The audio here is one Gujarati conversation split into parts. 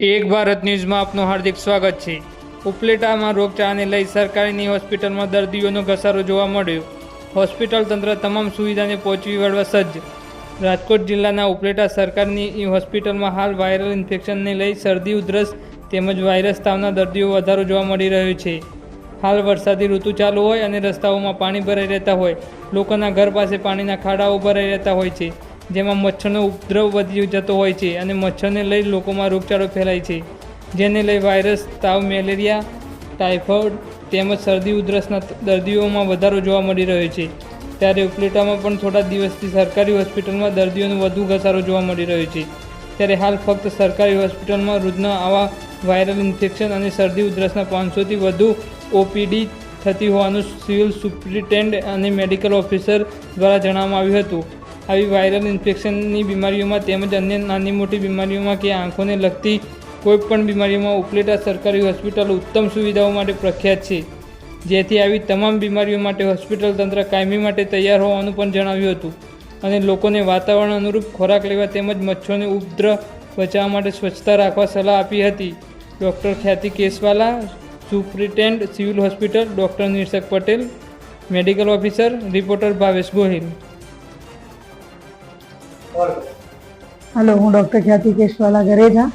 એક ભારત ન્યૂઝમાં આપનું હાર્દિક સ્વાગત છે. ઉપલેટામાં રોગચાળાને લઈ સરકારીની હોસ્પિટલમાં દર્દીઓનો ઘસારો જોવા મળ્યો. હોસ્પિટલ તંત્ર તમામ સુવિધાને પહોંચી વળવા સજ્જ. રાજકોટ જિલ્લાના ઉપલેટા સરકારની હોસ્પિટલમાં હાલ વાયરલ ઇન્ફેક્શનને લઈ શરદી, ઉધરસ તેમજ વાયરસ તાવના દર્દીઓ વધારો જોવા મળી રહ્યો છે. હાલ વરસાદી ઋતુ ચાલુ હોય અને રસ્તાઓમાં પાણી ભરાઈ રહેતા હોય. લોકોના ઘર પાસે પાણીના ખાડાઓ ભરાઈ રહેતા હોય છે. જેમાં મચ્છરનો ઉપદ્રવ વધી જતો હોય છે અને મચ્છરને લઈ લોકોમાં રોગચાળો ફેલાય છે. જેને લઈ વાયરસ, તાવ, મેલેરિયા, ટાઇફોઇડ તેમજ શરદી, ઉધરસના દર્દીઓમાં વધારો જોવા મળી રહ્યો છે. ત્યારે ઉપલેટામાં પણ થોડા દિવસથી સરકારી હોસ્પિટલમાં દર્દીઓનો વધુ ઘસારો જોવા મળી રહ્યો છે. ત્યારે હાલ ફક્ત સરકારી હોસ્પિટલમાં રોજના આવા વાયરલ ઇન્ફેક્શન અને શરદી, ઉધરસના પાંચસોથી વધુ ઓપીડી થતી હોવાનું સિવિલ સુપ્રિન્ટેન્ડ અને મેડિકલ ઓફિસર દ્વારા જણાવવામાં આવ્યું હતું. આવી વાયરલ ઇન્ફેક્શનની બીમારીઓમાં તેમજ અન્ય નાની મોટી બીમારીઓમાં કે આંખોને લગતી કોઈપણ બીમારીઓમાં ઉપલેટા સરકારી હોસ્પિટલ ઉત્તમ સુવિધાઓ માટે પ્રખ્યાત છે. જેથી આવી તમામ બીમારીઓ માટે હોસ્પિટલ તંત્ર કાયમી માટે તૈયાર હોવાનું પણ જણાવ્યું હતું અને લોકોને વાતાવરણ અનુરૂપ ખોરાક લેવા તેમજ મચ્છરોને ઉપદ્ર બચાવવા માટે સ્વચ્છતા રાખવા સલાહ આપી હતી. Doctor Khyati Kesvala superintendent civil hospital, doctor Nirshak Patel, medical officer, reporter Bhavesh Gohil. Hello, હું doctor Khyati Keshwala Gareja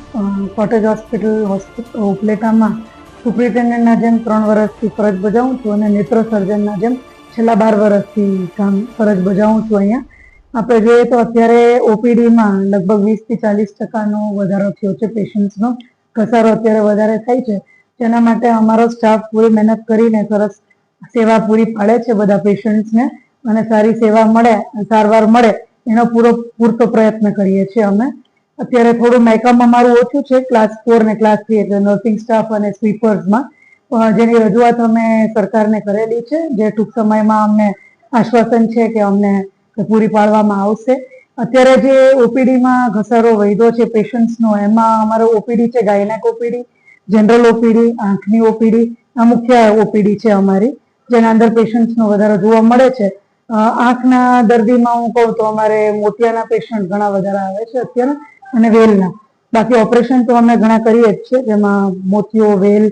cottage hospital hospital ઉપલેટામાં સુપ્રિન્ટેન્ડન્ટના જેમ ત્રણ વર્ષથી ફરજ બજાવું છું અને નેત્ર સર્જનના જેમ છેલ્લા બાર વર્ષથી કામ ફરજ બજાવું છું અહીંયા. આપણે જોઈએ તો અત્યારે ઓપીડીમાં લગભગ વીસથી ચાલીસ ટકાનો વધારો થયો છે પેશન્ટ્સનો. ઘસારો અત્યારે વધારે થાય છે. જેના માટે અમારો સ્ટાફ પૂરી મહેનત કરીને સરસ સેવા પૂરી પાડે છે બધા પેશન્ટ્સને. અને સારી સેવા મળે, સારવાર મળે એનો પૂરો, પૂરતો પ્રયત્ન કરીએ છીએ અમે. અત્યારે થોડું મેકઅપ અમારું ઓછું છે ક્લાસ ફોર ને ક્લાસ થ્રી એટલે નર્સિંગ સ્ટાફ અને સ્વીપર્સમાં જેની રજૂઆત અમે સરકારને કરેલી છે, જે ટૂંક સમયમાં અમને આશ્વાસન છે કે અમને પૂરી પાડવામાં આવશે. અત્યારે જે ઓપીડીમાં ઘસારો વૈધો છે પેશન્ટ્સનો એમાં અમારો ઓપીડી છે, ગાયનેક ઓપીડી જનરલ ઓપીડી, આંખની ઓપીડી, આ મુખ્ય ઓપીડી છે અમારી, જેના અંદર પેશન્ટ્સનો વધારો જોવા મળે છે. આંખના દર્દીમાં હું કહું તો અમારે મોતિયાના પેશન્ટ ઘણા વધારે આવે છે અત્યારે અને વેલના. બાકી ઓપરેશન તો અમે ઘણા કરીએ જ છે. જેમાં મોતિયો વેલ,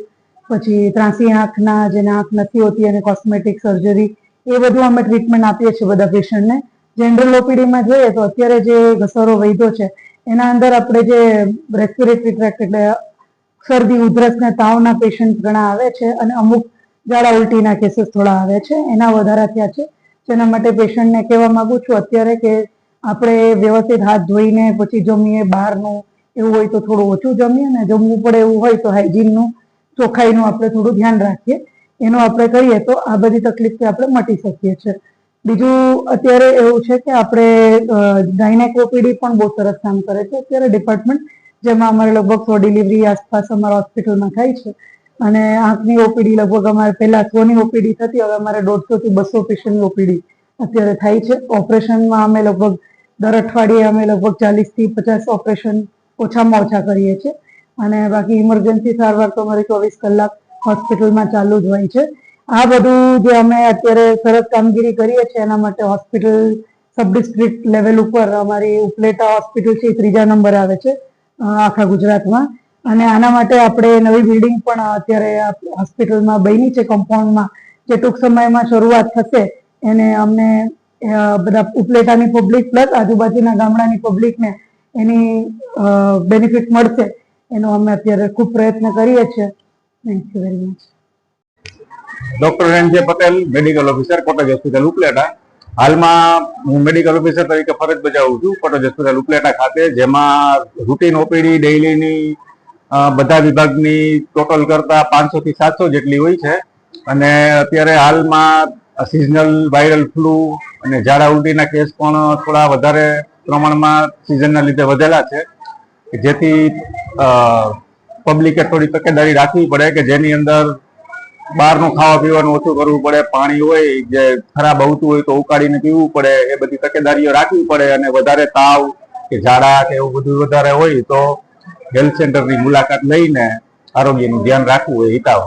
પછી ત્રાસી આંખના, જેને આંખ નથી હોતી અને કોસ્મેટિક સર્જરી એ બધું અમે ટ્રીટમેન્ટ આપીએ છીએ બધા પેશન્ટને જનરલ ઓપીડીમાં જોઈએ તો અત્યારે જે ઘસારો વૈધો છે, એના અંદર આપણે જે રેસ્પિરેટરી ટ્રેક્ટ એટલે શરદી, ઉધરસ ને તાવના પેશન્ટ ઘણા આવે છે અને અમુક ઝાડા ઉલટીના કેસીસ થોડા આવે છે. એના વધારા થયા છે. જેના માટે પેશન્ટને કહેવા માંગુ છું અત્યારે કે આપણે વ્યવસ્થિત હાથ ધોઈને પછી જમીએ બહારનું, એવું હોય તો થોડું ઓછું જમીએ ને જમવું પડે એવું હોય તો હાઇજીનનું, ચોખ્ખાઈનું આપણે થોડું ધ્યાન રાખીએ. એનું આપણે કરીએ તો આ બધી તકલીફથી આપણે મટી શકીએ છીએ. બીજું અત્યારે એવું છે કે આપણે ગાયનેક ઓપીડી પણ બહુ સરસ કામ કરે છે. અત્યારે ડિપાર્ટમેન્ટ જેમાં અમારે લગભગ સો ડિલિવરી આસપાસ અમારા હોસ્પિટલમાં થાય છે. અને આંખની ઓપીડી લગભગ અમારે પહેલા સોની ઓપીડી થતી, હવે અમારે દોઢસો થી બસો પેશન્ટની ઓપીડી અત્યારે થાય છે. ઓપરેશનમાં અમે લગભગ દર અઠવાડિયે અમે લગભગ ચાલીસથી પચાસ ઓપરેશન ઓછામાં ઓછા કરીએ છીએ. અને બાકી ઇમરજન્સી સારવાર તો અમારી ચોવીસ કલાક હોસ્પિટલમાં ચાલુ જ હોય છે. આ બધું જે અમે અત્યારે સરસ કામગીરી કરીએ છીએ, એના માટે હોસ્પિટલ સબ ડિસ્ટ્રિક્ટ લેવલ ઉપર અમારી ઉપલેટા હોસ્પિટલ છે ત્રીજા નંબર આવે છે આખા ગુજરાતમાં. અને આના માટે આપણે નવી બિલ્ડિંગ પણ અત્યારે હોસ્પિટલમાં બની છે કમ્પાઉન્ડમાં જે ટૂંક સમયમાં શરૂઆત થશે. એને અમને બધા ઉપલેટાની પબ્લિક પ્લસ આજુબાજુના ગામડાની પબ્લિકને એની બેનિફિટ મળશે. એનો અમે અત્યારે ખૂબ પ્રયત્ન કરીએ છીએ. Thank you very much doctor J Patel medical officer cottage hospital Upleta. હાલમાં હું મેડિકલ ઓફિસર તરીકે ફરજ બજાવું છું. કોટેજ હોસ્પિટલ ઉપલેટા ખાતે, જેમાં રૂટીન ઓપીડી ડેઇલીની બધા વિભાગની ટોટલ કરતા પાંચસો થી સાતસો જેટલી હોય છે. અને અત્યારે હાલમાં સિઝનલ વાયરલ ફ્લૂ અને ઝાડા ઉલટીના કેસ પણ થોડા વધારે પ્રમાણમાં સિઝનના લીધે વધેલા છે. જેથી પબ્લિકે થોડી તકેદારી રાખવી પડે કે જેની અંદર બહારનું ખાવા પીવાનું ઓછું કરવું પડે, પાણી હોય, જે ખરાબ આવતું હોય તો ઉકાળીને પીવું પડે, એ બધી તકેદારીઓ રાખવી પડે અને વધારે તાવ કે ઝાડા કે એવું બધું વધારે હોય તો હેલ્થ સેન્ટરની મુલાકાત લઈને આરોગ્યનું ધ્યાન રાખવું એ હિતાવ